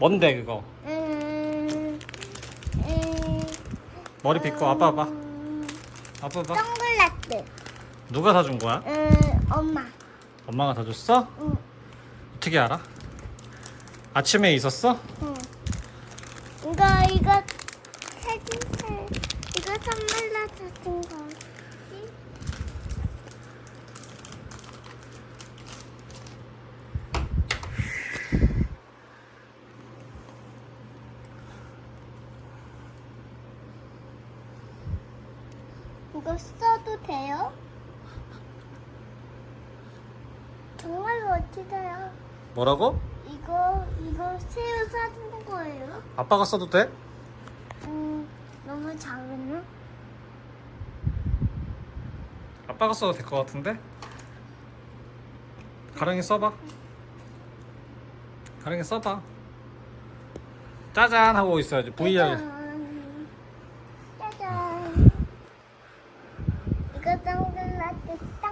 뭔데 그거? 음, 음, 머리 빗고 아빠 봐. 음, 아빠 봐. 동글라스. 누가 사준 거야? 음, 엄마. 엄마가 사줬어? 응, 어떻게 알아? 아침에 있었어? 응. 이거 이거 사진 이거 선물로 사준 거지? 이거 써도 돼요? 정말 멋지다요. 뭐라고? 이거 이거 새우 사준 거예요? 아빠가 써도 돼? 음 너무 작으나? 아빠가 써도 될 것 같은데? 가령이 써봐. 가령이 써봐. 짜잔 하고 있어야지. 짜 った。